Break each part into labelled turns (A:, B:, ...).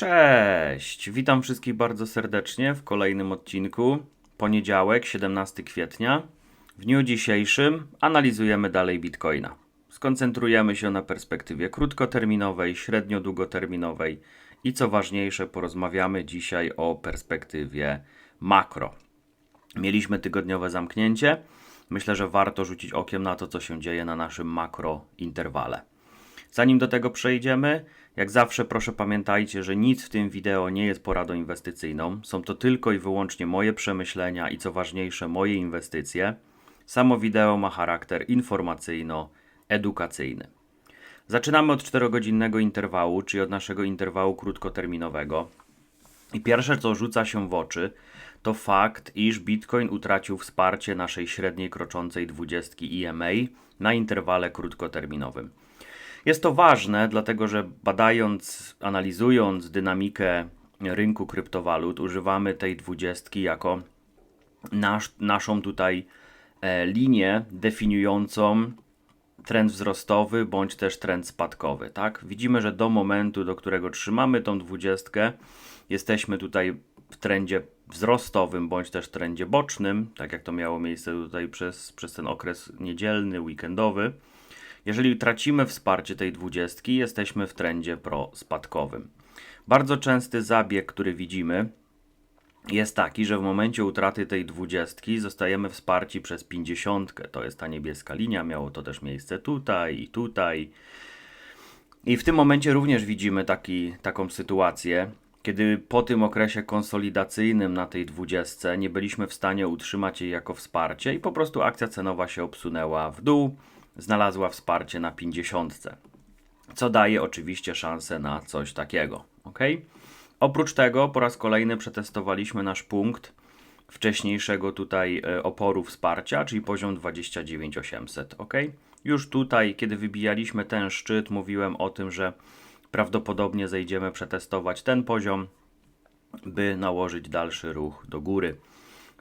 A: Cześć! Witam wszystkich bardzo serdecznie w kolejnym odcinku. Poniedziałek, 17 kwietnia. W dniu dzisiejszym analizujemy dalej Bitcoina. Skoncentrujemy się na perspektywie krótkoterminowej, średnio-długoterminowej i co ważniejsze, porozmawiamy dzisiaj o perspektywie makro. Mieliśmy tygodniowe zamknięcie. Myślę, że warto rzucić okiem na to, co się dzieje na naszym makro interwale. Zanim do tego przejdziemy, jak zawsze proszę pamiętajcie, że nic w tym wideo nie jest poradą inwestycyjną. Są to tylko i wyłącznie moje przemyślenia i co ważniejsze moje inwestycje. Samo wideo ma charakter informacyjno-edukacyjny. Zaczynamy od 4-godzinnego interwału, czyli od naszego interwału krótkoterminowego. I pierwsze, co rzuca się w oczy, to fakt, iż Bitcoin utracił wsparcie naszej średniej kroczącej 20 EMA na interwale krótkoterminowym. Jest to ważne, dlatego że badając, analizując dynamikę rynku kryptowalut, używamy tej 20 jako nasz, naszą tutaj e, linię definiującą trend wzrostowy bądź też trend spadkowy. Tak? Widzimy, że do momentu, do którego trzymamy tą 20, jesteśmy tutaj w trendzie wzrostowym bądź też trendzie bocznym, tak jak to miało miejsce tutaj przez, przez ten okres niedzielny, weekendowy. Jeżeli tracimy wsparcie tej 20, jesteśmy w trendzie pro-spadkowym. Bardzo częsty zabieg, który widzimy, jest taki, że w momencie utraty tej 20 zostajemy wsparci przez 50. To jest ta niebieska linia, miało to też miejsce tutaj i tutaj. I w tym momencie również widzimy taki, taką sytuację, kiedy po tym okresie konsolidacyjnym na tej 20 nie byliśmy w stanie utrzymać jej jako wsparcie i po prostu akcja cenowa się obsunęła w dół znalazła wsparcie na 50, co daje oczywiście szansę na coś takiego. ok? Oprócz tego po raz kolejny przetestowaliśmy nasz punkt wcześniejszego tutaj e, oporu wsparcia, czyli poziom 29800. ok? Już tutaj, kiedy wybijaliśmy ten szczyt, mówiłem o tym, że prawdopodobnie zejdziemy przetestować ten poziom, by nałożyć dalszy ruch do góry.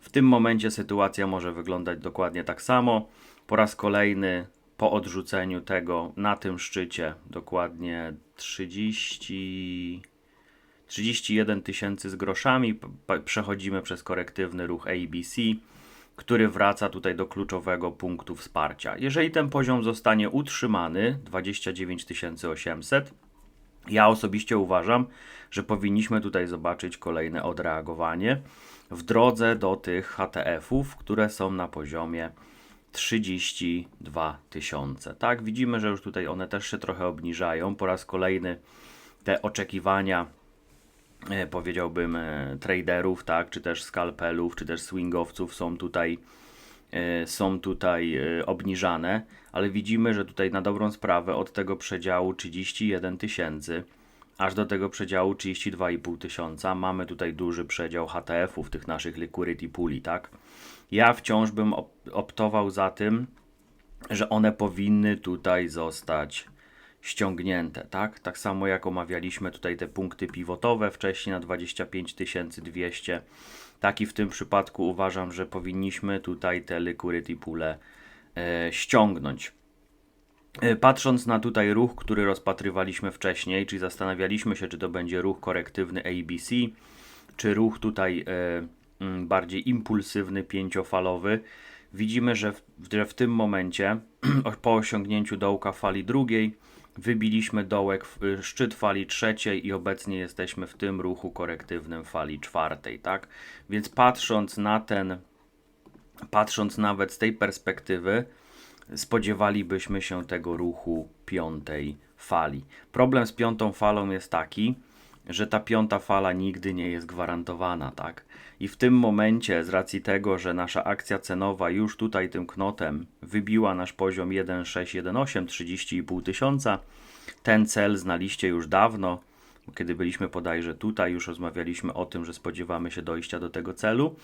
A: W tym momencie sytuacja może wyglądać dokładnie tak samo. Po raz kolejny po odrzuceniu tego na tym szczycie dokładnie 30 31 tysięcy z groszami przechodzimy przez korektywny ruch ABC, który wraca tutaj do kluczowego punktu wsparcia. Jeżeli ten poziom zostanie utrzymany 29 800, ja osobiście uważam, że powinniśmy tutaj zobaczyć kolejne odreagowanie w drodze do tych HTF-ów, które są na poziomie 32 tysiące. Tak, widzimy, że już tutaj one też się trochę obniżają. Po raz kolejny te oczekiwania e, powiedziałbym e, traderów, tak, czy też skalpelów, czy też swingowców są tutaj e, są tutaj obniżane, ale widzimy, że tutaj na dobrą sprawę od tego przedziału 31 tysięcy aż do tego przedziału 32,5 tysiąca mamy tutaj duży przedział HTF-ów, tych naszych liquidity puli, tak? Ja wciąż bym optował za tym, że one powinny tutaj zostać ściągnięte, tak? Tak samo jak omawialiśmy tutaj te punkty pivotowe wcześniej na 25200, tak i w tym przypadku uważam, że powinniśmy tutaj te liquidity pule e, ściągnąć. E, patrząc na tutaj ruch, który rozpatrywaliśmy wcześniej, czyli zastanawialiśmy się, czy to będzie ruch korektywny ABC, czy ruch tutaj e, bardziej impulsywny, pięciofalowy. Widzimy, że w, że w tym momencie po osiągnięciu dołka fali drugiej wybiliśmy dołek, y, szczyt fali trzeciej i obecnie jesteśmy w tym ruchu korektywnym fali czwartej, tak? Więc patrząc na ten, patrząc nawet z tej perspektywy, spodziewalibyśmy się tego ruchu piątej fali. Problem z piątą falą jest taki, że ta piąta fala nigdy nie jest gwarantowana, tak? I w tym momencie, z racji tego, że nasza akcja cenowa już tutaj tym knotem wybiła nasz poziom 1,618, 30,5 tysiąca, ten cel znaliście już dawno, kiedy byliśmy bodajże tutaj, już rozmawialiśmy o tym, że spodziewamy się dojścia do tego celu.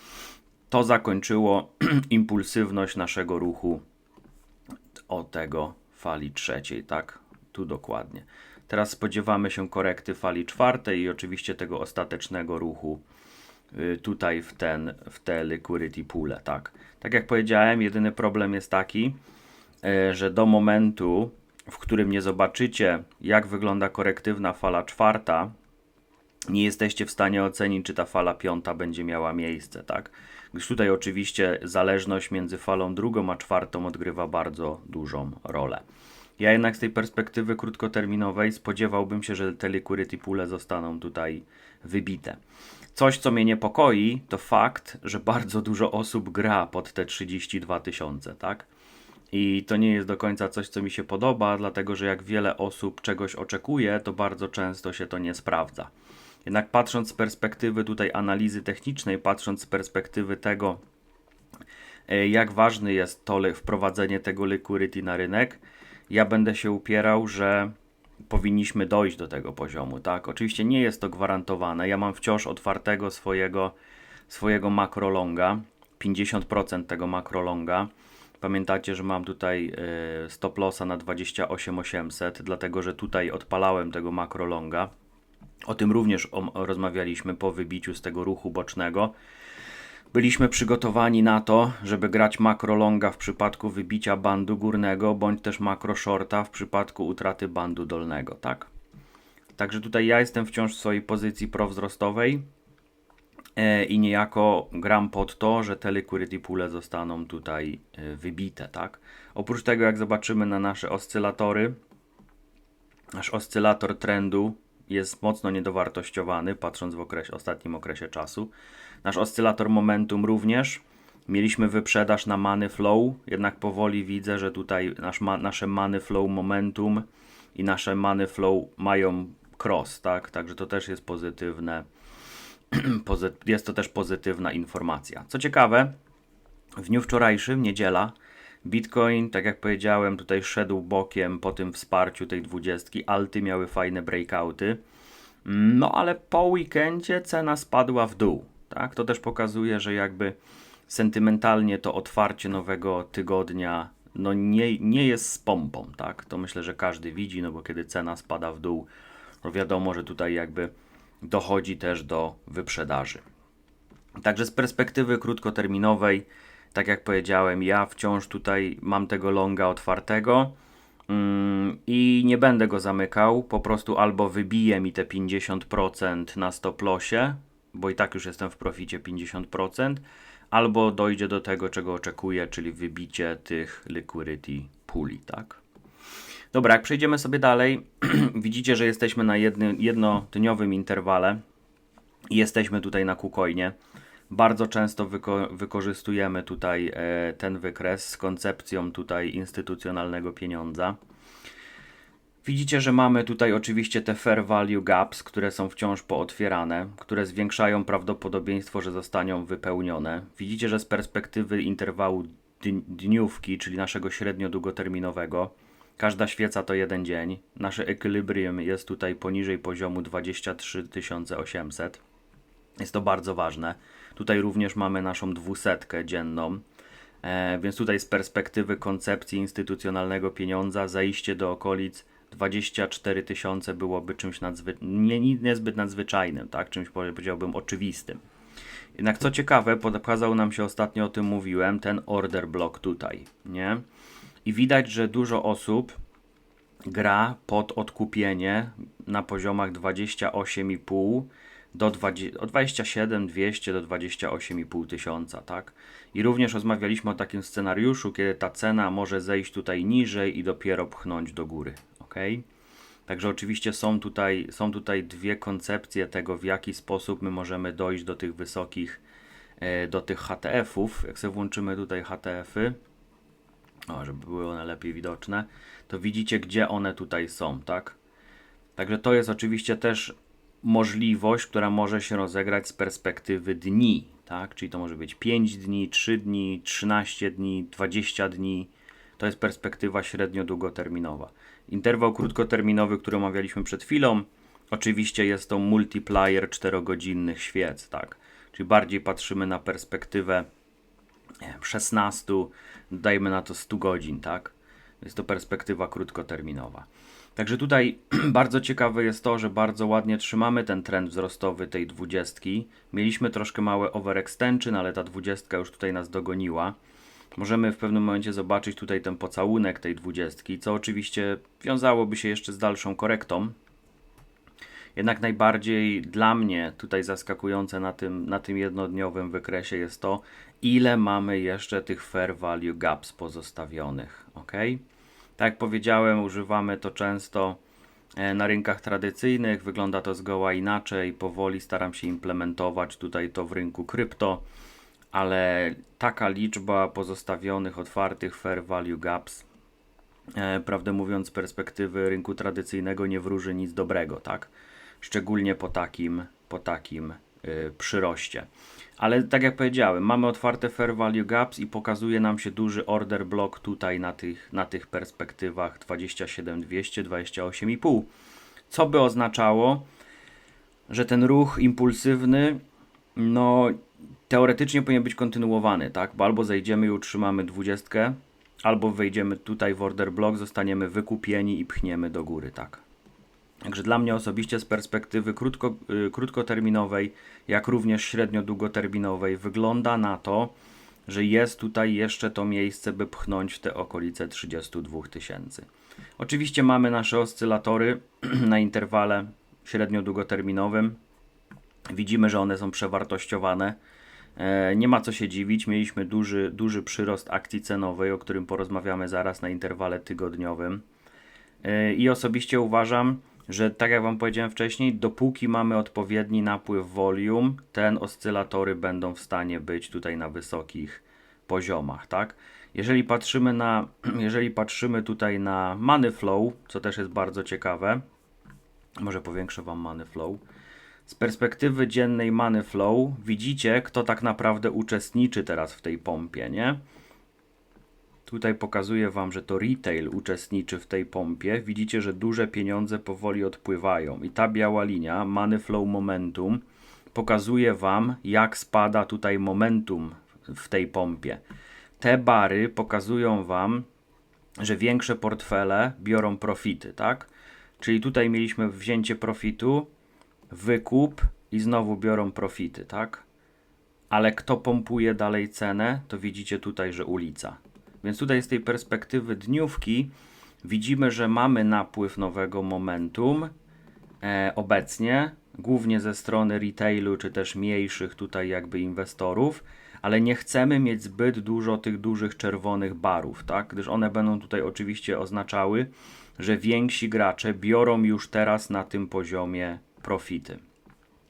A: To zakończyło impulsywność naszego ruchu o tego fali trzeciej, tak? Tu dokładnie. Teraz spodziewamy się korekty fali czwartej i oczywiście tego ostatecznego ruchu tutaj w, ten, w te liquidity poole, tak. Tak jak powiedziałem, jedyny problem jest taki, y, że do momentu, w którym nie zobaczycie, jak wygląda korektywna fala czwarta, nie jesteście w stanie ocenić, czy ta fala piąta będzie miała miejsce, tak? Gdyż tutaj oczywiście zależność między falą drugą a czwartą odgrywa bardzo dużą rolę. Ja jednak z tej perspektywy krótkoterminowej spodziewałbym się, że te liquidity poole zostaną tutaj wybite. Coś, co mnie niepokoi, to fakt, że bardzo dużo osób gra pod te 32 tysiące, tak? I to nie jest do końca coś, co mi się podoba, dlatego że jak wiele osób czegoś oczekuje, to bardzo często się to nie sprawdza. Jednak patrząc z perspektywy tutaj analizy technicznej, patrząc z perspektywy tego, e, jak ważny jest to wprowadzenie tego liquidity na rynek, ja będę się upierał, że powinniśmy dojść do tego poziomu, tak? Oczywiście nie jest to gwarantowane. Ja mam wciąż otwartego swojego, swojego makrolonga, 50% tego makrolonga. Pamiętacie, że mam tutaj y, stop lossa na 28800, dlatego że tutaj odpalałem tego makrolonga. O tym również rozmawialiśmy po wybiciu z tego ruchu bocznego. Byliśmy przygotowani na to, żeby grać makro longa w przypadku wybicia bandu górnego, bądź też makro shorta w przypadku utraty bandu dolnego, tak? Także tutaj ja jestem wciąż w swojej pozycji prowzrostowej e, i niejako gram pod to, że te liquidity poole zostaną tutaj e, wybite, tak? Oprócz tego, jak zobaczymy na nasze oscylatory, nasz oscylator trendu jest mocno niedowartościowany, patrząc w okresie, ostatnim okresie czasu. Nasz oscylator momentum również. Mieliśmy wyprzedaż na many flow, jednak powoli widzę, że tutaj nasz ma, nasze many flow momentum i nasze many flow mają cross, tak? Także to też jest pozytywne. jest to też pozytywna informacja. Co ciekawe, w dniu wczorajszym, niedziela, Bitcoin, tak jak powiedziałem, tutaj szedł bokiem po tym wsparciu tej dwudziestki. Alty miały fajne breakouty. No ale po weekendzie cena spadła w dół. Tak? To też pokazuje, że jakby sentymentalnie to otwarcie nowego tygodnia no nie, nie jest z pompą. Tak? To myślę, że każdy widzi, no bo kiedy cena spada w dół, no wiadomo, że tutaj jakby dochodzi też do wyprzedaży. Także z perspektywy krótkoterminowej, tak jak powiedziałem, ja wciąż tutaj mam tego longa otwartego mm, i nie będę go zamykał. Po prostu albo wybiję mi te 50% na stop lossie, bo i tak już jestem w proficie 50%, albo dojdzie do tego, czego oczekuję, czyli wybicie tych liquidity puli, tak? Dobra, jak przejdziemy sobie dalej, widzicie, że jesteśmy na jednym, jednodniowym interwale i jesteśmy tutaj na KuCoinie. Bardzo często wyko wykorzystujemy tutaj e, ten wykres z koncepcją tutaj instytucjonalnego pieniądza. Widzicie, że mamy tutaj oczywiście te fair value gaps, które są wciąż pootwierane, które zwiększają prawdopodobieństwo, że zostaną wypełnione. Widzicie, że z perspektywy interwału dniówki, czyli naszego średnio długoterminowego, każda świeca to jeden dzień. Nasze equilibrium jest tutaj poniżej poziomu 23 800. Jest to bardzo ważne. Tutaj również mamy naszą dwusetkę dzienną. E, więc tutaj z perspektywy koncepcji instytucjonalnego pieniądza zajście do okolic 24 tysiące byłoby czymś nadzwy... nie, niezbyt nadzwyczajnym, tak? czymś powiedziałbym oczywistym. Jednak co ciekawe, pokazał nam się ostatnio o tym mówiłem, ten order block tutaj, nie? I widać, że dużo osób gra pod odkupienie na poziomach 28,5 do 20, od 27 200 do 28,5 tysiąca, tak? I również rozmawialiśmy o takim scenariuszu, kiedy ta cena może zejść tutaj niżej i dopiero pchnąć do góry, ok? Także oczywiście są tutaj, są tutaj dwie koncepcje tego, w jaki sposób my możemy dojść do tych wysokich, e, do tych HTF-ów. Jak sobie włączymy tutaj HTF-y, o, żeby były one lepiej widoczne, to widzicie, gdzie one tutaj są, tak? Także to jest oczywiście też możliwość, która może się rozegrać z perspektywy dni, tak? Czyli to może być 5 dni, 3 dni, 13 dni, 20 dni. To jest perspektywa średnio-długoterminowa. Interwał krótkoterminowy, który omawialiśmy przed chwilą, oczywiście jest to multiplier 4-godzinnych świec, tak? Czyli bardziej patrzymy na perspektywę 16, dajmy na to 100 godzin, tak? Jest to perspektywa krótkoterminowa. Także tutaj bardzo ciekawe jest to, że bardzo ładnie trzymamy ten trend wzrostowy tej dwudziestki. Mieliśmy troszkę małe overextension, ale ta dwudziestka już tutaj nas dogoniła. Możemy w pewnym momencie zobaczyć tutaj ten pocałunek tej dwudziestki, co oczywiście wiązałoby się jeszcze z dalszą korektą. Jednak najbardziej dla mnie tutaj zaskakujące na tym, na tym jednodniowym wykresie jest to, ile mamy jeszcze tych fair value gaps pozostawionych. ok? Tak jak powiedziałem, używamy to często e, na rynkach tradycyjnych, wygląda to zgoła inaczej. Powoli staram się implementować tutaj to w rynku krypto, ale taka liczba pozostawionych otwartych fair value gaps e, prawdę mówiąc, z perspektywy rynku tradycyjnego nie wróży nic dobrego, tak? Szczególnie po takim, po takim y, przyroście. Ale tak jak powiedziałem, mamy otwarte fair value gaps i pokazuje nam się duży order block tutaj na tych, na tych perspektywach 27200, 28,5. Co by oznaczało, że ten ruch impulsywny, no teoretycznie powinien być kontynuowany, tak? Bo albo zejdziemy i utrzymamy 20, albo wejdziemy tutaj w order block, zostaniemy wykupieni i pchniemy do góry, tak? Także dla mnie osobiście z perspektywy krótko, y, krótkoterminowej, jak również średnio-długoterminowej, wygląda na to, że jest tutaj jeszcze to miejsce, by pchnąć w te okolice 32 tysięcy. Oczywiście mamy nasze oscylatory na interwale średnio-długoterminowym. Widzimy, że one są przewartościowane. E, Nie ma co się dziwić, mieliśmy duży, duży przyrost akcji cenowej, o którym porozmawiamy zaraz na interwale tygodniowym. E, I osobiście uważam, że tak jak Wam powiedziałem wcześniej, dopóki mamy odpowiedni napływ volume, ten oscylatory będą w stanie być tutaj na wysokich poziomach, tak? Jeżeli patrzymy na, jeżeli patrzymy tutaj na money flow, co też jest bardzo ciekawe, może powiększę Wam money flow. Z perspektywy dziennej money flow widzicie, kto tak naprawdę uczestniczy teraz w tej pompie, nie? Tutaj pokazuję Wam, że to retail uczestniczy w tej pompie. Widzicie, że duże pieniądze powoli odpływają. I ta biała linia, money flow momentum, pokazuje Wam, jak spada tutaj momentum w tej pompie. Te bary pokazują Wam, że większe portfele biorą profity, tak? Czyli tutaj mieliśmy wzięcie profitu, wykup i znowu biorą profity, tak? Ale kto pompuje dalej cenę, to widzicie tutaj, że ulica. Więc tutaj z tej perspektywy dniówki widzimy, że mamy napływ nowego momentum e, obecnie, głównie ze strony retailu, czy też mniejszych tutaj jakby inwestorów, ale nie chcemy mieć zbyt dużo tych dużych czerwonych barów, tak? Gdyż one będą tutaj oczywiście oznaczały, że więksi gracze biorą już teraz na tym poziomie profity.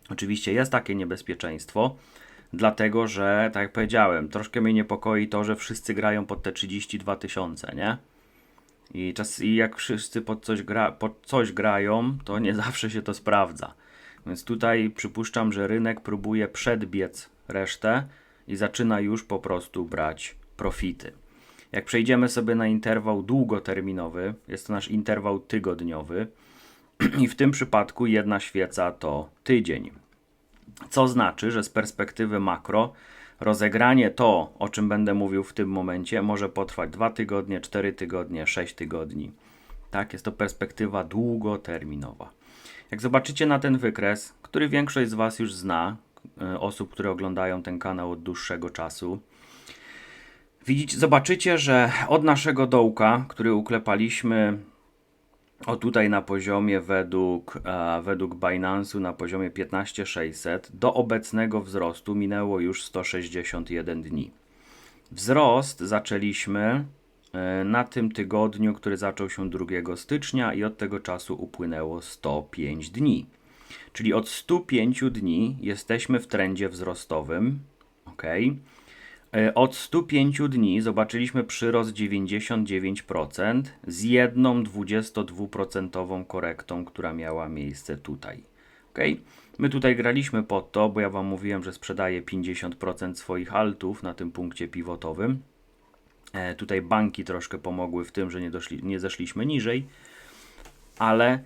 A: Oczywiście jest takie niebezpieczeństwo, dlatego że, tak jak powiedziałem, troszkę mnie niepokoi to, że wszyscy grają pod te 32 tysiące, nie? I, czas, I jak wszyscy pod coś, gra, pod coś grają, to nie zawsze się to sprawdza. Więc tutaj przypuszczam, że rynek próbuje przedbiec resztę i zaczyna już po prostu brać profity. Jak przejdziemy sobie na interwał długoterminowy, jest to nasz interwał tygodniowy, i w tym przypadku jedna świeca to tydzień. Co znaczy, że z perspektywy makro rozegranie to, o czym będę mówił w tym momencie, może potrwać 2 tygodnie, 4 tygodnie, 6 tygodni. Tak, jest to perspektywa długoterminowa. Jak zobaczycie na ten wykres, który większość z Was już zna, y, osób, które oglądają ten kanał od dłuższego czasu, widzicie, zobaczycie, że od naszego dołka, który uklepaliśmy o tutaj na poziomie według, e, według Binance'u na poziomie 15600 do obecnego wzrostu minęło już 161 dni. Wzrost zaczęliśmy e, na tym tygodniu, który zaczął się 2 stycznia i od tego czasu upłynęło 105 dni. Czyli od 105 dni jesteśmy w trendzie wzrostowym. ok? E, Od 105 dni zobaczyliśmy przyrost 99% z jedną 22% korektą, która miała miejsce tutaj. ok? My tutaj graliśmy pod to, bo ja Wam mówiłem, że sprzedaję 50% swoich altów na tym punkcie pivotowym. E, tutaj banki troszkę pomogły w tym, że nie, doszli, nie zeszliśmy niżej, ale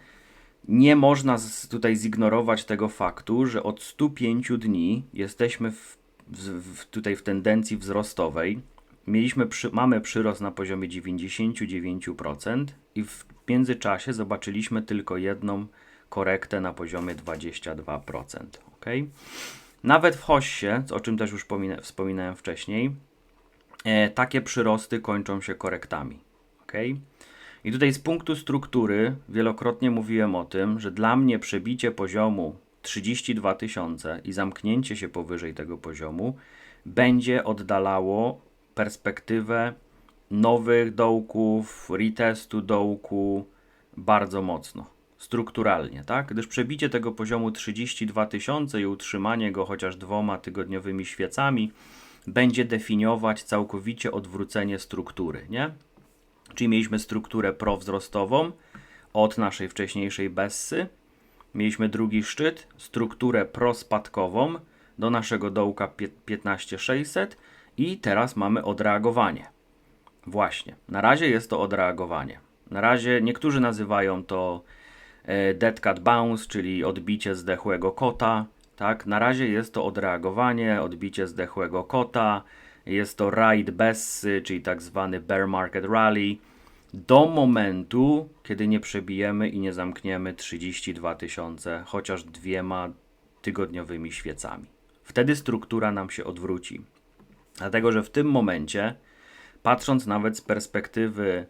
A: nie można z, tutaj zignorować tego faktu, że od 105 dni jesteśmy w w, w, tutaj w tendencji wzrostowej. Mieliśmy przy, mamy przyrost na poziomie 99% i w międzyczasie zobaczyliśmy tylko jedną korektę na poziomie 22%. ok? Nawet w Hossie, o czym też już wspominałem wcześniej, e, takie przyrosty kończą się korektami. ok? I tutaj z punktu struktury wielokrotnie mówiłem o tym, że dla mnie przebicie poziomu 32 tysiące i zamknięcie się powyżej tego poziomu będzie oddalało perspektywę nowych dołków, retestu dołku bardzo mocno, strukturalnie, tak? Gdyż przebicie tego poziomu 32 tysiące i utrzymanie go chociaż dwoma tygodniowymi świecami będzie definiować całkowicie odwrócenie struktury, nie? Czyli mieliśmy strukturę prowzrostową od naszej wcześniejszej Bessy, mieliśmy drugi szczyt, strukturę prospadkową do naszego dołka 15600 i teraz mamy odreagowanie. Właśnie, na razie jest to odreagowanie. Na razie niektórzy nazywają to e, dead cat bounce, czyli odbicie zdechłego kota. Tak, na razie jest to odreagowanie, odbicie zdechłego kota. Jest to ride Bessy, czyli tak zwany bear market rally. Do momentu, kiedy nie przebijemy i nie zamkniemy 32 tysiące, chociaż dwiema tygodniowymi świecami. Wtedy struktura nam się odwróci. Dlatego, że w tym momencie, patrząc nawet z perspektywy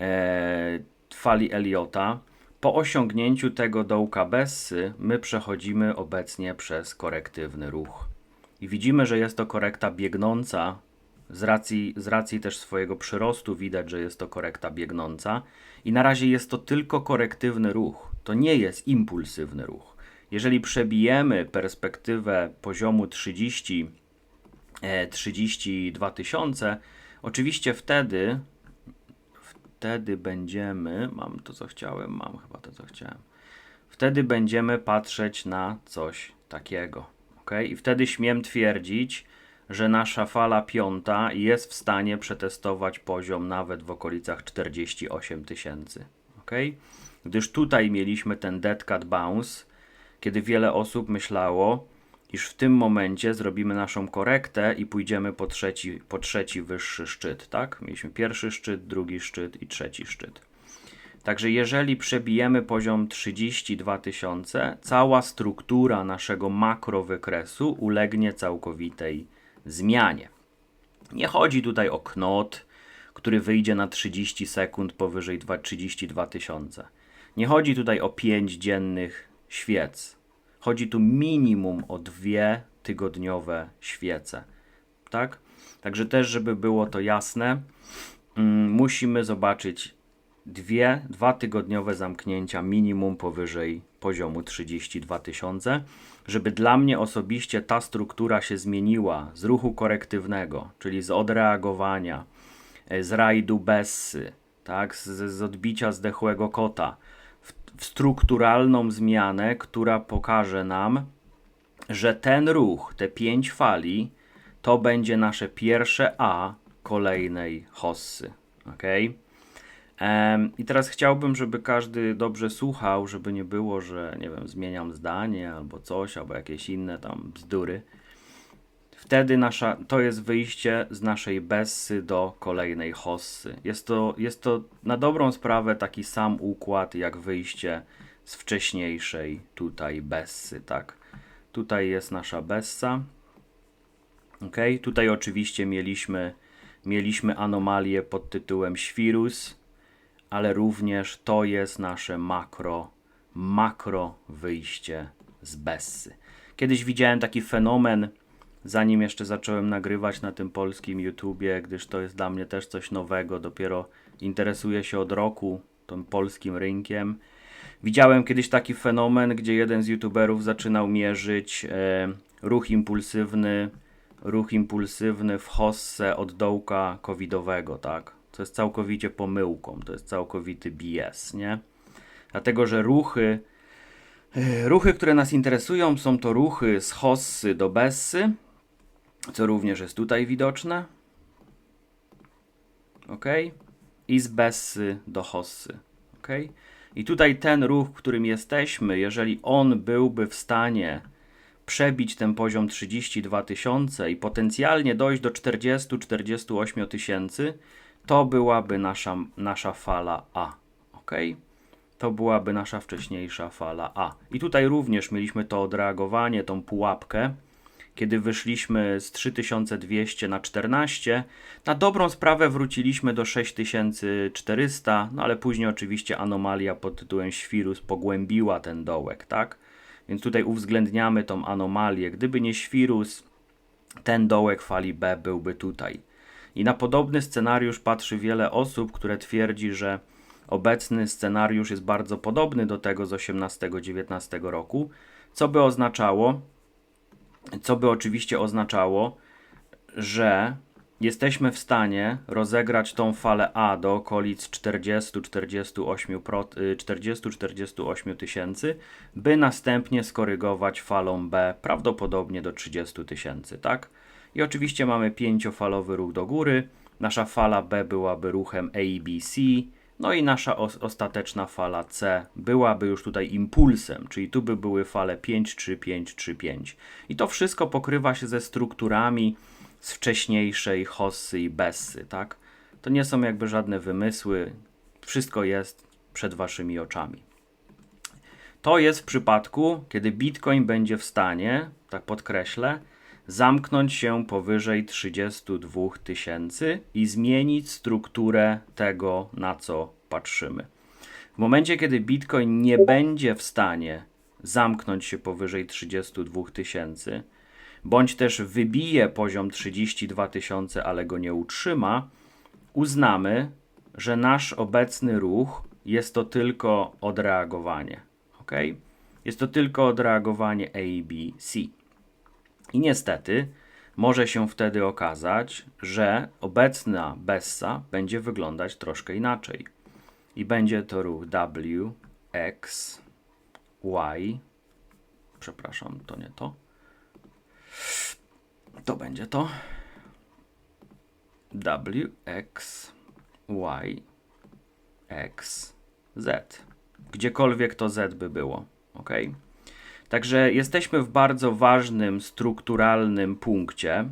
A: e, fali Eliota, po osiągnięciu tego dołka Bessy, my przechodzimy obecnie przez korektywny ruch. I widzimy, że jest to korekta biegnąca. Z racji, z racji też swojego przyrostu widać, że jest to korekta biegnąca. I na razie jest to tylko korektywny ruch. To nie jest impulsywny ruch. Jeżeli przebijemy perspektywę poziomu 30, e, 32 tysiące, oczywiście wtedy wtedy będziemy, mam to co chciałem, mam chyba to co chciałem. Wtedy będziemy patrzeć na coś takiego. ok? I wtedy śmiem twierdzić, że nasza fala piąta jest w stanie przetestować poziom nawet w okolicach 48 tysięcy. ok? Gdyż tutaj mieliśmy ten dead cat bounce, kiedy wiele osób myślało, iż w tym momencie zrobimy naszą korektę i pójdziemy po trzeci, po trzeci wyższy szczyt, tak? Mieliśmy pierwszy szczyt, drugi szczyt i trzeci szczyt. Także jeżeli przebijemy poziom 32 tysiące, cała struktura naszego makrowykresu ulegnie całkowitej zmianie. Nie chodzi tutaj o knot, który wyjdzie na 30 sekund powyżej 32 tysiące. Nie chodzi tutaj o 5 dziennych świec. Chodzi tu minimum o dwie tygodniowe świece. Tak? Także też, żeby było to jasne, mm, musimy zobaczyć dwie, dwa tygodniowe zamknięcia minimum powyżej poziomu 32 tysiące, żeby dla mnie osobiście ta struktura się zmieniła z ruchu korektywnego, czyli z odreagowania, e, z rajdu Bessy, tak, z, z odbicia zdechłego kota, w strukturalną zmianę, która pokaże nam, że ten ruch, te pięć fali, to będzie nasze pierwsze A kolejnej hossy. Ok? I teraz chciałbym, żeby każdy dobrze słuchał, żeby nie było, że nie wiem, zmieniam zdanie albo coś, albo jakieś inne tam bzdury. Wtedy nasza, to jest wyjście z naszej Bessy do kolejnej Hossy. Jest to, jest to na dobrą sprawę taki sam układ jak wyjście z wcześniejszej tutaj Bessy, tak. Tutaj jest nasza Bessa. Ok, tutaj oczywiście mieliśmy, mieliśmy anomalię pod tytułem Świrus, ale również to jest nasze makro, makro wyjście z Bessy. Kiedyś widziałem taki fenomen, zanim jeszcze zacząłem nagrywać na tym polskim YouTubie, gdyż to jest dla mnie też coś nowego. Dopiero interesuję się od roku tym polskim rynkiem. Widziałem kiedyś taki fenomen, gdzie jeden z YouTuberów zaczynał mierzyć e, ruch impulsywny, ruch impulsywny w hossę od dołka covidowego, tak? To jest całkowicie pomyłką, to jest całkowity BS, nie? Dlatego, że ruchy, e, ruchy, które nas interesują, są to ruchy z hossy do bessy, co również jest tutaj widoczne. Ok? I z Bessy do Hossy. Ok? I tutaj ten ruch, którym jesteśmy, jeżeli on byłby w stanie przebić ten poziom 32 tysiące i potencjalnie dojść do 40-48 tysięcy, to byłaby nasza, nasza fala A. Ok? To byłaby nasza wcześniejsza fala A. I tutaj również mieliśmy to odreagowanie, tą pułapkę, kiedy wyszliśmy z 3200 na 14. Na dobrą sprawę wróciliśmy do 6400, no ale później oczywiście anomalia pod tytułem Świrus pogłębiła ten dołek, tak? Więc tutaj uwzględniamy tą anomalię. Gdyby nie Świrus, ten dołek fali B byłby tutaj. I na podobny scenariusz patrzy wiele osób, które twierdzi, że obecny scenariusz jest bardzo podobny do tego z 18-19 roku, co by oznaczało, co by oczywiście oznaczało, że jesteśmy w stanie rozegrać tą falę A do okolic 40-48 y, tysięcy, by następnie skorygować falą B prawdopodobnie do 30 tysięcy, tak? I oczywiście mamy pięciofalowy ruch do góry. Nasza fala B byłaby ruchem ABC, no i nasza ostateczna fala C byłaby już tutaj impulsem, czyli tu by były fale 5, 3, 5, 3, 5. I to wszystko pokrywa się ze strukturami z wcześniejszej Hossy i Bessy, tak? To nie są jakby żadne wymysły, wszystko jest przed waszymi oczami. To jest w przypadku, kiedy Bitcoin będzie w stanie, tak podkreślę, zamknąć się powyżej 32 tysięcy i zmienić strukturę tego, na co patrzymy. W momencie, kiedy Bitcoin nie będzie w stanie zamknąć się powyżej 32 tysięcy, bądź też wybije poziom 32 tysiące, ale go nie utrzyma, uznamy, że nasz obecny ruch jest to tylko odreagowanie. Ok? Jest to tylko odreagowanie ABC. I niestety może się wtedy okazać, że obecna Bessa będzie wyglądać troszkę inaczej. I będzie to ruch W, X, Y. Przepraszam, to nie to. To będzie to. W, X, Y, X, Z. Gdziekolwiek to Z by było. ok? Także jesteśmy w bardzo ważnym, strukturalnym punkcie.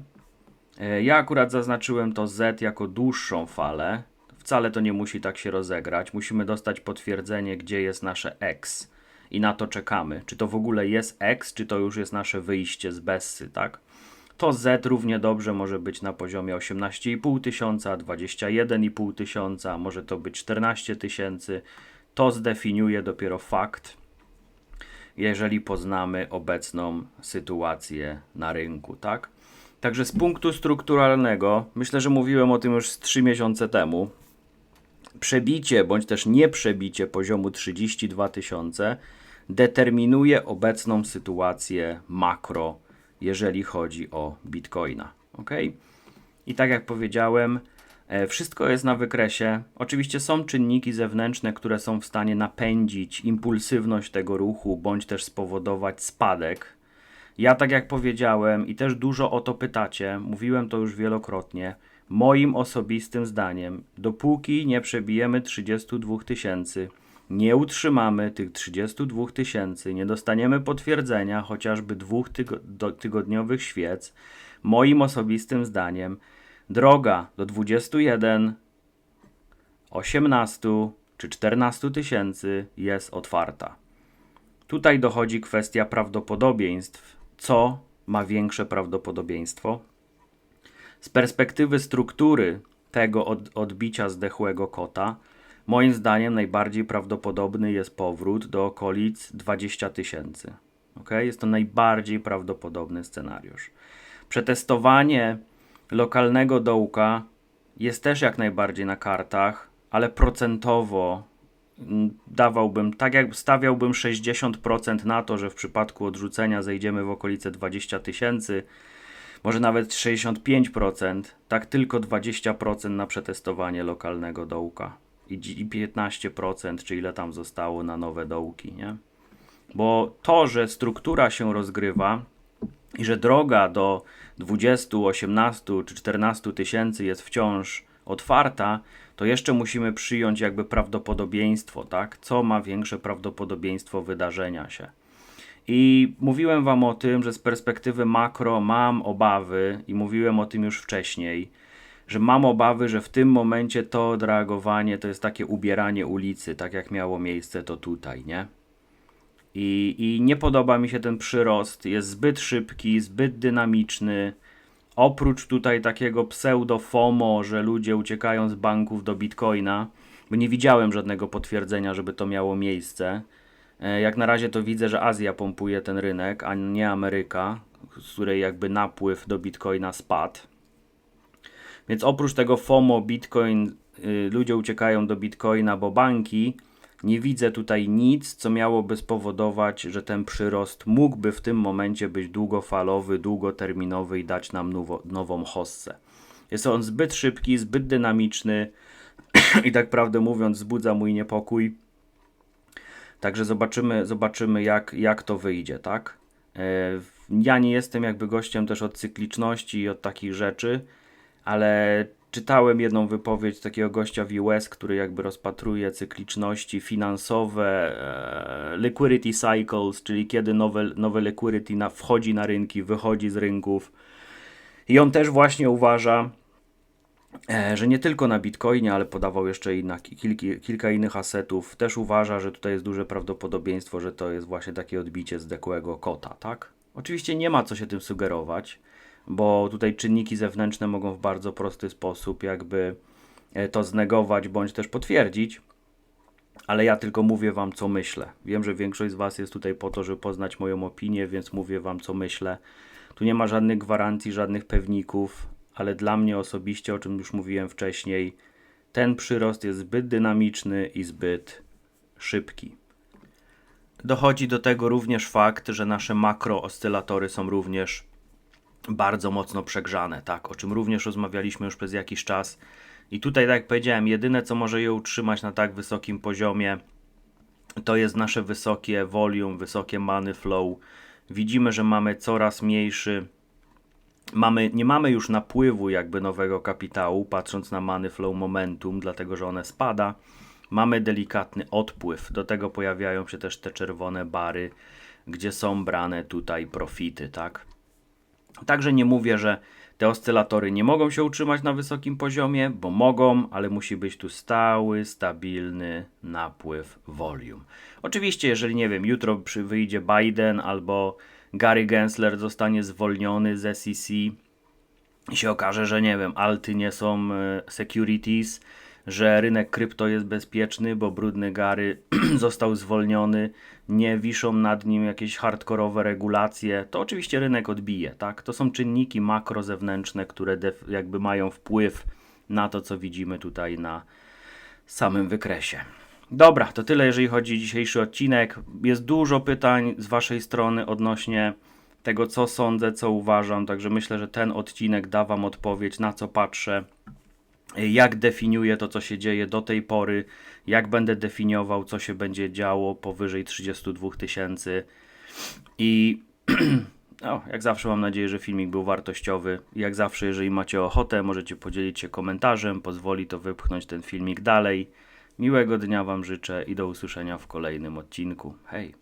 A: E, ja akurat zaznaczyłem to Z jako dłuższą falę. Wcale to nie musi tak się rozegrać. Musimy dostać potwierdzenie, gdzie jest nasze X. I na to czekamy. Czy to w ogóle jest X, czy to już jest nasze wyjście z Bessy, tak? To Z równie dobrze może być na poziomie 18,5 tysiąca, 21,5 tysiąca, może to być 14 tysięcy. To zdefiniuje dopiero fakt, jeżeli poznamy obecną sytuację na rynku, tak? Także z punktu strukturalnego, myślę, że mówiłem o tym już z 3 miesiące temu, przebicie bądź też nieprzebicie poziomu 32 tysiące determinuje obecną sytuację makro, jeżeli chodzi o Bitcoina. Ok? I tak jak powiedziałem, wszystko jest na wykresie. Oczywiście są czynniki zewnętrzne, które są w stanie napędzić impulsywność tego ruchu, bądź też spowodować spadek. Ja, tak jak powiedziałem, i też dużo o to pytacie, mówiłem to już wielokrotnie. Moim osobistym zdaniem, dopóki nie przebijemy 32 tysięcy, nie utrzymamy tych 32 tysięcy, nie dostaniemy potwierdzenia chociażby dwóch tygo tygodniowych świec, moim osobistym zdaniem, Droga do 21, 18 czy 14 tysięcy jest otwarta. Tutaj dochodzi kwestia prawdopodobieństw. Co ma większe prawdopodobieństwo? Z perspektywy struktury tego od, odbicia zdechłego kota, moim zdaniem najbardziej prawdopodobny jest powrót do okolic 20 tysięcy. Okay? Jest to najbardziej prawdopodobny scenariusz. Przetestowanie lokalnego dołka jest też jak najbardziej na kartach, ale procentowo mm, dawałbym, tak jak stawiałbym 60% na to, że w przypadku odrzucenia zejdziemy w okolice 20 tysięcy, może nawet 65%, tak tylko 20% na przetestowanie lokalnego dołka i 15%, czy ile tam zostało na nowe dołki, nie? Bo to, że struktura się rozgrywa i że droga do 20, 18 czy 14 tysięcy jest wciąż otwarta, to jeszcze musimy przyjąć jakby prawdopodobieństwo, tak? Co ma większe prawdopodobieństwo wydarzenia się. I mówiłem Wam o tym, że z perspektywy makro mam obawy, i mówiłem o tym już wcześniej, że mam obawy, że w tym momencie to odreagowanie to jest takie ubieranie ulicy, tak jak miało miejsce to tutaj, nie? I, I nie podoba mi się ten przyrost. Jest zbyt szybki, zbyt dynamiczny. Oprócz tutaj takiego pseudo-FOMO, że ludzie uciekają z banków do bitcoina, bo nie widziałem żadnego potwierdzenia, żeby to miało miejsce. E, Jak na razie to widzę, że Azja pompuje ten rynek, a nie Ameryka, z której jakby napływ do bitcoina spadł. Więc oprócz tego FOMO, Bitcoin, y, ludzie uciekają do Bitcoina, bo banki, nie widzę tutaj nic, co miałoby spowodować, że ten przyrost mógłby w tym momencie być długofalowy, długoterminowy i dać nam nowo, nową hossę. Jest on zbyt szybki, zbyt dynamiczny i tak prawdę mówiąc wzbudza mój niepokój. Także zobaczymy, zobaczymy jak, jak to wyjdzie, tak? E, Ja nie jestem jakby gościem też od cykliczności i od takich rzeczy, ale czytałem jedną wypowiedź takiego gościa w US, który jakby rozpatruje cykliczności finansowe, e, liquidity cycles, czyli kiedy nowe, nowe liquidity na, wchodzi na rynki, wychodzi z rynków. I on też właśnie uważa, e, że nie tylko na Bitcoinie, ale podawał jeszcze i na kilki, kilka innych asetów, też uważa, że tutaj jest duże prawdopodobieństwo, że to jest właśnie takie odbicie zdekłego kota, tak? Oczywiście nie ma co się tym sugerować, bo tutaj czynniki zewnętrzne mogą w bardzo prosty sposób jakby e, to znegować bądź też potwierdzić, ale ja tylko mówię Wam, co myślę. Wiem, że większość z Was jest tutaj po to, żeby poznać moją opinię, więc mówię Wam, co myślę. Tu nie ma żadnych gwarancji, żadnych pewników, ale dla mnie osobiście, o czym już mówiłem wcześniej, ten przyrost jest zbyt dynamiczny i zbyt szybki. Dochodzi do tego również fakt, że nasze makrooscylatory są również bardzo mocno przegrzane, tak, o czym również rozmawialiśmy już przez jakiś czas. I tutaj, tak jak powiedziałem, jedyne co może je utrzymać na tak wysokim poziomie, to jest nasze wysokie volume, wysokie money flow. Widzimy, że mamy coraz mniejszy, mamy, nie mamy już napływu jakby nowego kapitału, patrząc na money flow momentum, dlatego że one spada. Mamy delikatny odpływ. Do tego pojawiają się też te czerwone bary, gdzie są brane tutaj profity, tak? Także nie mówię, że te oscylatory nie mogą się utrzymać na wysokim poziomie, bo mogą, ale musi być tu stały, stabilny napływ volume. Oczywiście, jeżeli nie wiem, jutro wyjdzie Biden albo Gary Gensler zostanie zwolniony z SEC i się okaże, że nie wiem, alty nie są e, securities, że rynek krypto jest bezpieczny, bo brudny Gary został zwolniony, nie wiszą nad nim jakieś hardkorowe regulacje, to oczywiście rynek odbije, tak? To są czynniki makro zewnętrzne, które jakby mają wpływ na to, co widzimy tutaj na samym wykresie. Dobra, to tyle, jeżeli chodzi o dzisiejszy odcinek. Jest dużo pytań z Waszej strony odnośnie tego, co sądzę, co uważam, także myślę, że ten odcinek da Wam odpowiedź, na co patrzę jak definiuję to, co się dzieje do tej pory, jak będę definiował, co się będzie działo powyżej 32 tysięcy. I no, jak zawsze mam nadzieję, że filmik był wartościowy. Jak zawsze, jeżeli macie ochotę, możecie podzielić się komentarzem, pozwoli to wypchnąć ten filmik dalej. Miłego dnia Wam życzę i do usłyszenia w kolejnym odcinku. Hej!